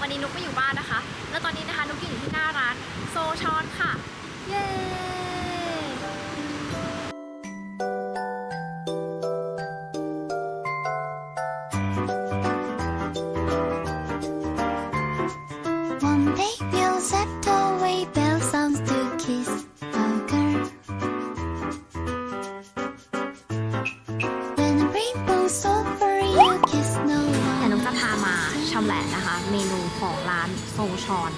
วันนี้นุกไม่อยู่บ้านนะคะ แล้วตอนนี้ เมนูของร้านโซชอน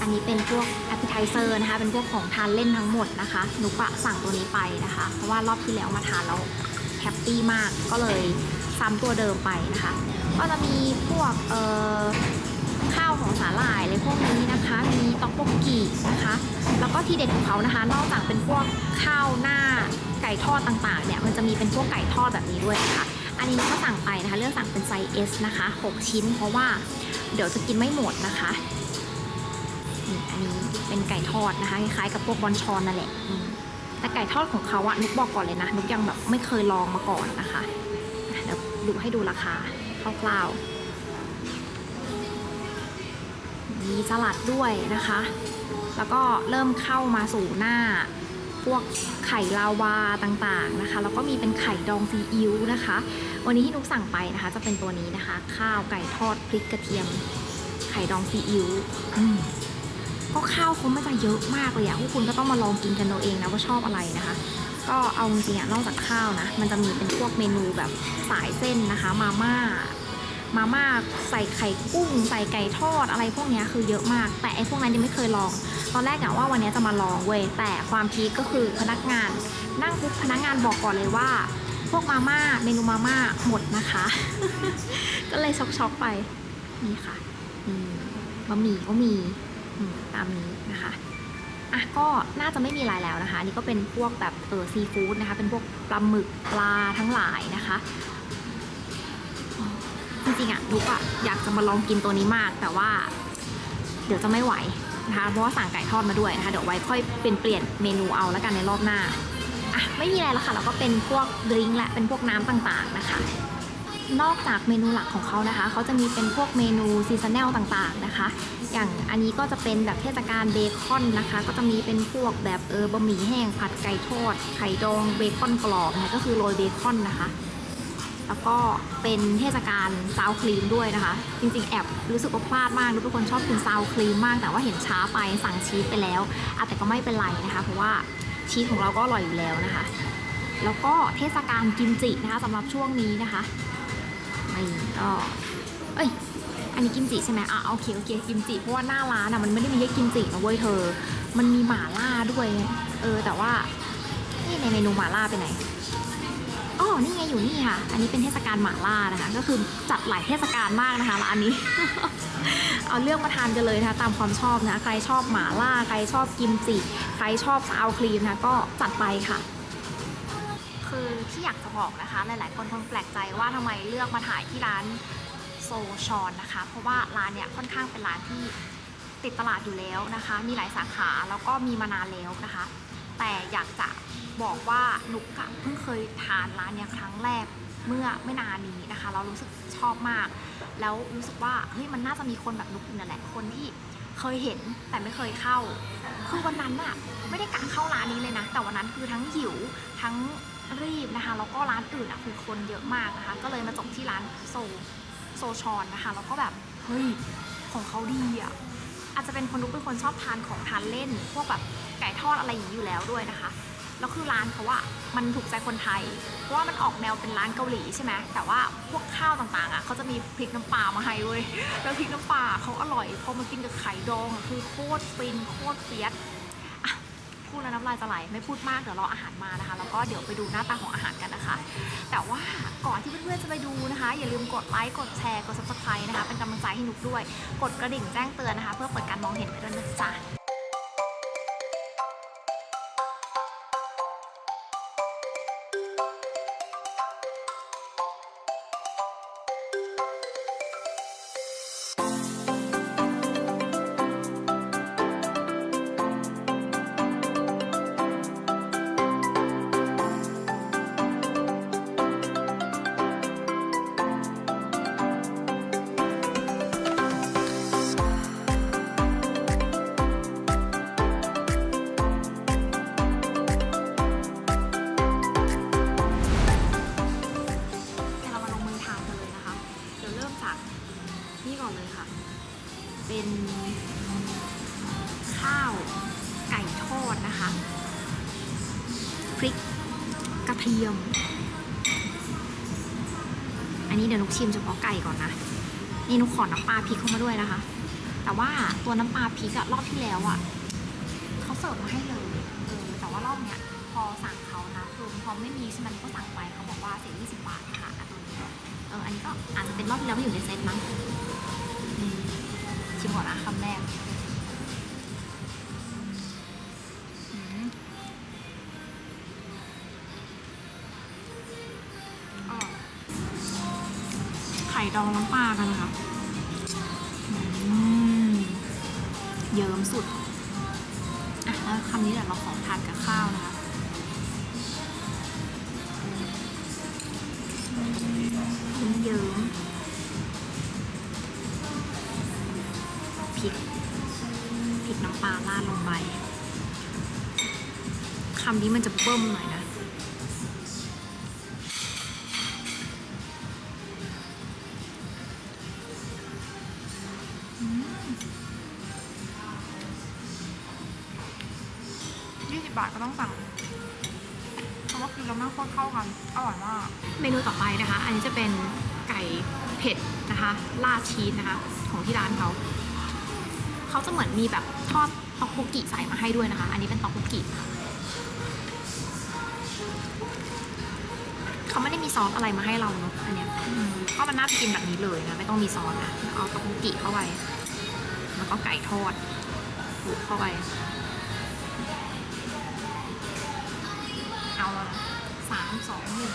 อันนี้เป็นพวก appetizer นะคะ เป็นพวกของทานเล่นทั้งหมดนะคะ นุกะสั่งตัวนี้ไปนะคะ เพราะว่ารอบที่แล้วมาทานแล้วแฮปปี้มาก ก็เลยซ้ำตัวเดิมไปนะคะ ก็จะมีพวกเอ่อข้าวของสาหร่ายอะไรพวกนี้นะคะ มีต๊อกโบกกินะคะ แล้วก็ที่เด็ดของเขานะคะ นอกจากเป็นพวกข้าวหน้าไก่ทอดต่างๆเนี่ย มันจะมีเป็นพวกไก่ทอดแบบนี้ด้วยนะคะ อันนี้ก็สั่งไปนะคะ เลือกสั่งเป็นไซส์ S นะคะ 6 ชิ้น เพราะว่าเดี๋ยวจะกินไม่หมดนะคะนี่อันนี้เป็นไก่ทอดนะคะ คล้ายๆกับพวกบอนชอนนั่นแหละ แต่ไก่ทอดของเขาอะนุกบอกก่อนเลยนะ นุกยังแบบไม่เคยลองมาก่อนนะคะอะเดี๋ยวดูให้ดูราคาคร่าวๆมีสลัดด้วยนะคะ แล้วก็เริ่มเข้ามาสู่หน้า พวกไข่ลาวาต่างๆนะคะ แล้วก็มีเป็นไข่ดองซีอิ๊วนะคะ วันนี้ที่นุกสั่งไปนะคะ จะเป็นตัวนี้นะคะ ข้าวไก่ทอดพริกกระเทียม ไข่ดองซีอิ๊วอืมก็ข้าวเขาไม่จะเยอะมากเลยอะพวกคุณก็ต้องมาลองกินกันเอาเองนะว่าชอบอะไรนะคะ ก็เอาจริงๆอะนอกจากข้าวนะ มันจะมีเป็นพวกเมนูแบบสายเส้นนะคะ มาม่ามาม่าใส่ไข่กุ้ง ใส่ไก่ทอดอะไรพวกเนี้ยคือเยอะมาก แต่ไอ้พวกนั้นยังไม่เคยลอง ตอนแรกอะว่าวันนี้จะมาลองเว้ยแต่ความพีคก็คือพนักงาน นั่งปุ๊บพนักงานบอกก่อนเลยว่า พวกมาม่าเมนูมาม่าหมดนะคะ ก็เลยช็อกๆไปนี่ค่ะนี่บะหมี่ก็มีตามนี้นะคะอะก็น่าจะไม่มีอะไรแล้วนะคะนี่ก็เป็นพวกแบบเออซีฟู้ดนะคะ เป็นพวกปลาหมึกปลาทั้งหลายนะคะจริงๆอะนุกอะอยากจะมาลองกินตัวนี้มากแต่ว่า เดี๋ยวจะไม่ไหว นะคะเพราะว่าสั่งไก่ทอดมาด้วยนะคะเดี๋ยวไว้ค่อยเปลี่ยนเปลี่ยนเมนูเอาแล้วกันในรอบหน้าอะไม่มีอะไรแล้วค่ะแล้วก็เป็นพวกดริงก์และเป็นพวกน้ำต่างๆนะคะ นอกจากเมนูหลักของเขานะคะเขาจะมีเป็นพวกเมนูซีซันแนลต่างๆนะคะ อย่างอันนี้ก็จะเป็นแบบเทศกาลเบคอนนะคะ ก็จะมีเป็นพวกแบบเออบะหมี่แห้งผัดไก่ทอดไข่ดองเบคอนกรอบนะคะก็คือโรยเบคอนนะคะ แล้วก็เป็นเทศกาลซาวครีมด้วยนะคะ จริงๆ แอบรู้สึกว่าพลาดมากทุกคนชอบกินซาวครีมมาก แต่ว่าเห็นช้าไปสั่งชีสไปแล้วอะแต่ก็ไม่เป็นไรนะคะ เพราะว่าชีสของเราก็อร่อยอยู่แล้วนะคะ แล้วก็เทศกาลกิมจินะคะสำหรับช่วงนี้นะคะนี่ก็เอ้ยอันนี้กิมจิใช่ไหมอะโอเคโอเคกิมจิเพราะว่าหน้าร้านอะมันไม่ได้มีแค่กิมจินะเว้ยเธอ มันมีหม่าล่าด้วย เออแต่ว่านี่ในเมนูหม่าล่าไปไหน นี่ไงอยู่นี่ค่ะ อันนี้เป็นเทศกาลหมาล่านะคะ ก็คือจัดหลายเทศกาลมากนะคะร้านนี้ เอาเลือกมาทานกันเลยนะคะ ตามความชอบนะ ใครชอบหมาล่า ใครชอบกิมจิ ใครชอบซาวครีมนะ ก็จัดไปค่ะ คือที่อยากจะบอกนะคะ หลาย ๆ คนคงแปลกใจว่าทำไมเลือกมาถ่ายที่ร้านโซชอนนะคะ เพราะว่าร้านเนี่ยค่อนข้างเป็นร้านที่ติดตลาดอยู่แล้วนะคะ มีหลายสาขาแล้วก็มีมานานแล้วนะคะ แต่อยากจะ บอกว่านุกอะเพิ่งเคยทานร้านเนี่ยครั้งแรกเมื่อไม่นานนี้นะคะ เรารู้สึกชอบมาก แล้วรู้สึกว่าเฮ้ยมันน่าจะมีคนแบบนุกนั่นแหละคนที่เคยเห็นแต่ไม่เคยเข้า คือวันนั้นอะไม่ได้กะเข้าร้านนี้เลยนะ แต่วันนั้นคือทั้งหิวทั้งรีบนะคะแล้วก็ร้านอื่นอะคือคนเยอะมากนะคะ ก็เลยมาจบที่ร้านโซโซชอนนะคะแล้วก็แบบเฮ้ยของเขาดีอะอาจจะเป็นคนนุกเป็นคนชอบทานของทานเล่น พวกแบบไก่ทอดอะไรอย่างนี้อยู่แล้วด้วยนะคะ แล้วคือร้านเขาอะมันถูกใจคนไทย เพราะว่ามันออกแนวเป็นร้านเกาหลีใช่ไหมแต่ว่าพวกข้าวต่างๆอะเขาจะมีพริกน้ำปลามาให้เว้ยแล้วพริกน้ำปลาเขาอร่อยพอมากินกับไข่ดองอะคือโคตรฟินโคตรเฟียสพูดแล้วน้ำลายจะไหลไม่พูดมากเดี๋ยวรออาหารมานะคะ แล้วก็เดี๋ยวไปดูหน้าตาของอาหารกันนะคะ แต่ว่าก่อนที่เพื่อนๆจะไปดูนะคะ อย่าลืมกดไลค์กดแชร์กด subscribe นะคะ เป็นกำลังใจให้นุกด้วย กดกระดิ่งแจ้งเตือนนะคะ เพื่อเปิดการมองเห็นไปด้วยนะจ๊ะ ชิมเฉพาะไก่ก่อนนะ นี่นุขอน้ำปลาพริกเข้ามาด้วยนะคะ แต่ว่าตัวน้ำปลาพริกอะรอบที่แล้วอะเขาเสิร์ฟมาให้เลยเออแต่ว่ารอบเนี้ยพอสั่งเขานะคือพอไม่มีใช่ไหมนุกก็สั่งไปเขาบอกว่าเสีย20บาทค่ะตัวนี้เอออันนี้ก็อาจจะเป็นรอบที่แล้วไม่อยู่ในเซตมั้งชิมก่อนนะคำแรก ไข่ดองน้ำปลากันนะคะเยิ้มสุด อะแล้วคำนี้เดี๋ยวเราขอทานกับข้าวนะคะยิ้มเยิ้มพริกพริกน้ำปลาราดลงไปคำนี้มันจะเบิ่มหน่อยนะ กินแล้วมันโคตรเข้ากันอร่อยมาก เมนูต่อไปนะคะ อันนี้จะเป็นไก่เผ็ดนะคะราดชีสนะคะ ของที่ร้านเขาเขาจะเหมือนมีแบบทอดต็อกบุกิใส่มาให้ด้วยนะคะ อันนี้เป็นต็อกบุกิเขาไม่ได้มีซอสอะไรมาให้เราเนอะอันเนี้ยก็มันน่าจะกินแบบนี้เลยนะไม่ต้องมีซอสนะเอาต็อกบุกิเข้าไปแล้วก็ไก่ทอดคลุกเข้าไป เอาแล้วนะสามสองหนึ่ง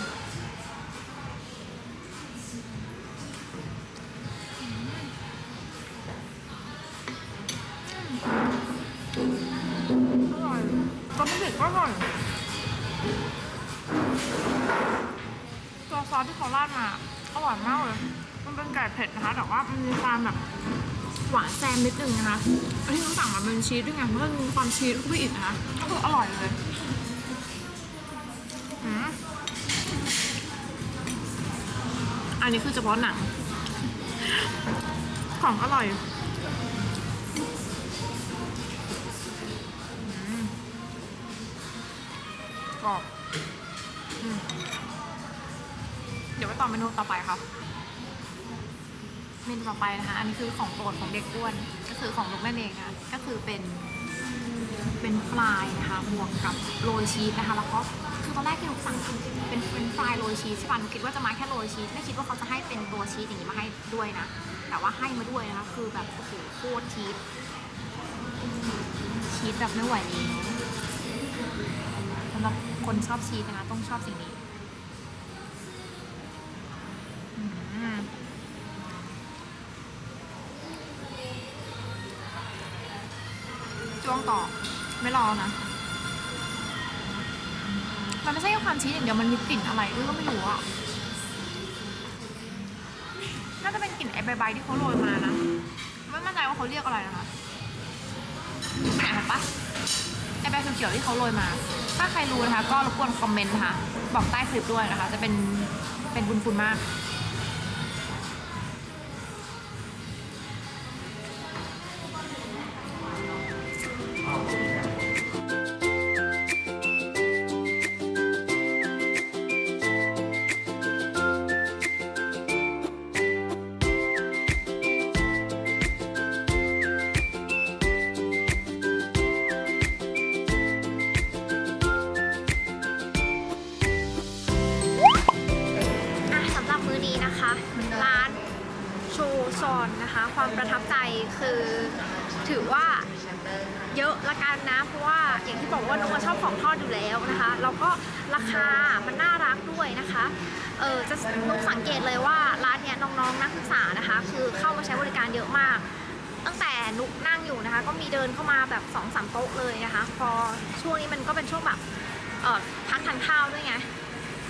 อร่อยตัวมันเด็กก็อร่อยตัวซอสที่เขาราดมาอร่อยมากเลย มันเป็นไก่เผ็ดนะคะ แต่ว่ามันมีความแบบหวานแซมนิดนึงนะคะที่เขาสั่งมาเป็นชีสด้วยไงมันก็มีความชีสเข้าไปอีกนะคะก็คืออร่อยเลย นนี้คือเฉพาะหนัง ของอร่อยกรอบอเดี๋ยวไปต่อเมนูต่อไปครับเมนูต่อไปนะคะ อันนี้คือของโปรดของเด็กอ้วน ก็คือของลูกนั่นเองนะก็คือเป็น เป็นฟรายนะคะบวกกับโรยชีสนะคะ แล้วก็คือตอนแรกที่ลูสั่งเป็นเป็นฟรายโรยชีสใช่ป่ะหนูคิดว่าจะมาแค่โรยชีสไม่คิดว่าเขาจะให้เป็นตัวชีสอย่างนี้มาให้ด้วยนะ แต่ว่าให้มาด้วยนะคะคือแบบโอ้โหโคตรชีสชีสแบบไม่ไหวแล้สำหรับคนชอบชีสนะคะ ต้องชอบสิ่งนี้จ้วงต่อ ไม่รอนะ มันไม่ใช่แค่ความชีสอย่างเดียวมันมีกลิ่นอะไรด้วยก็ไม่รู้อะ น่าจะเป็นกลิ่นไอ้ใบๆที่เขาโรยมานะ ไม่มั่นใจว่าเขาเรียกอะไรนะคะอะเห็นปะไอใบเขียวๆที่เขาโรยมา ถ้าใครรู้นะคะ ก็รบกวนคอมเมนต์นะคะ บอกใต้คลิปด้วยนะคะ จะเป็นเป็นบุญคุณมาก ถือว่าเยอะละกันนะ เพราะว่าอย่างที่บอกว่านุกชอบของทอดอยู่แล้วนะคะแล้วก็ราคามันน่ารักด้วยนะคะเออจะนุกสังเกตเลยว่าร้านเนี้ยน้องๆนักศึกษานะคะ คือเข้ามาใช้บริการเยอะมาก ตั้งแต่นุกนั่งอยู่นะคะ ก็มีเดินเข้ามาแบบ2อสามโต๊ะเลยนะคะ พอช่วงนี้มันก็เป็นช่วงแบบเออพักทานข้าวด้วยไง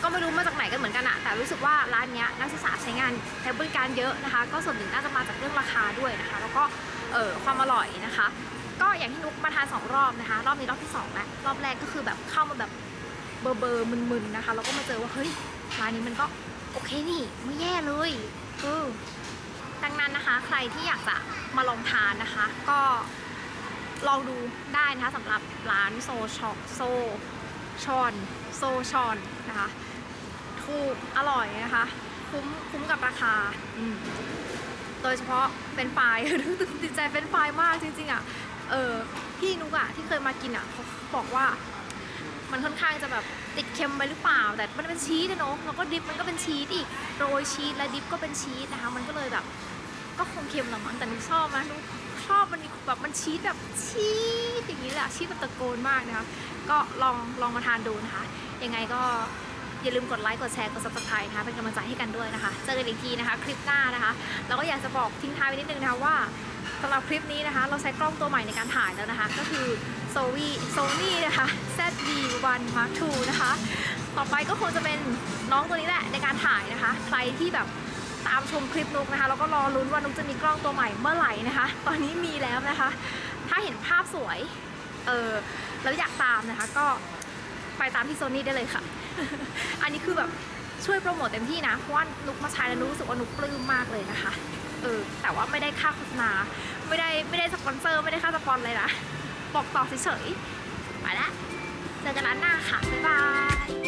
ก็ไม่รู้มาจากไหนกันเหมือนกันอะแต่รู้สึกว่าร้านเนี้ยนักศึกษาใช้งานใช้บริการเยอะนะคะ ก็ส่วนหนึ่งน่าจะมาจากเรื่องราคาด้วยนะคะ แล้วก็เออความอร่อยนะคะ ก็อย่างที่นุกมาทานสองรอบนะคะ รอบนี้รอบที่สองแล้วรอบแรกก็คือแบบเข้ามาแบบเบอร์เบอร์มึนๆนะคะแล้วก็มาเจอว่าเฮ้ยร้านนี้มันก็โอเคนี่ไม่แย่เลยเออดังนั้นนะคะ ใครที่อยากจะมาลองทานนะคะ ก็ลองดูได้นะคะสำหรับร้านโซช็อกโซ ชอนโซชอนนะคะ ถูกอร่อยนะคะ คุ้มคุ้มกับราคา โดยเฉพาะเป็นไฟรายติดใจเป็นไฟรายมากจริง ๆ อะ เออพี่นุกอะที่เคยมากินอะเขาบอกว่า มันค่อนข้างจะแบบติดเค็มไปหรือเปล่า แต่มันเป็นชีสอะเนาะแล้วก็ดิปมันก็เป็นชีสอีกโรยชีสและดิปก็เป็นชีสนะคะ มันก็เลยแบบ ก็คงเค็มหละมั้งแต่หนูชอบนะหนูชอบมันแบบมันชีสแบบชีสอย่างนี้แหละชีสแบบตะโกนมากนะคะก็ลองลองมาทานดูนะคะ ยังไงก็อย่าลืมกดไลค์กดแชร์กด subscribe นะคะเป็นกำลังใจให้กันด้วยนะคะ เจอกันอีกทีนะคะ คลิปหน้านะคะ แล้วก็อยากจะบอกทิ้งท้ายไว้นิดนึงนะคะว่าสำหรับคลิปนี้นะคะ เราใช้กล้องตัวใหม่ในการถ่ายแล้วนะคะ ก็คือ Sony Sony นะคะ ZV-1 Mark II นะคะ ต่อไปก็คงจะเป็นน้องตัวนี้แหละในการถ่ายนะคะ ใครที่แบบ ตามชมคลิปนุกนะคะ แล้วก็รอลุ้นว่านุกจะมีกล้องตัวใหม่เมื่อไหร่นะคะ ตอนนี้มีแล้วนะคะ ถ้าเห็นภาพสวย เออแล้วอยากตามนะคะ ก็ไปตามที่โซนี่ได้เลยค่ะ อันนี้คือแบบช่วยโปรโมทเต็มที่นะ เพราะว่านุกมาใช้แล้วนุกรู้สึกว่านุกปลื้มมากเลยนะคะ เออ แต่ว่าไม่ได้ค่าโฆษณา ไม่ได้ไม่ได้สปอนเซอร์ ไม่ได้ค่าสปอนเลยนะ บอกต่อเฉยๆ ไปละ เจอกันร้านหน้าค่ะ บ๊ายบาย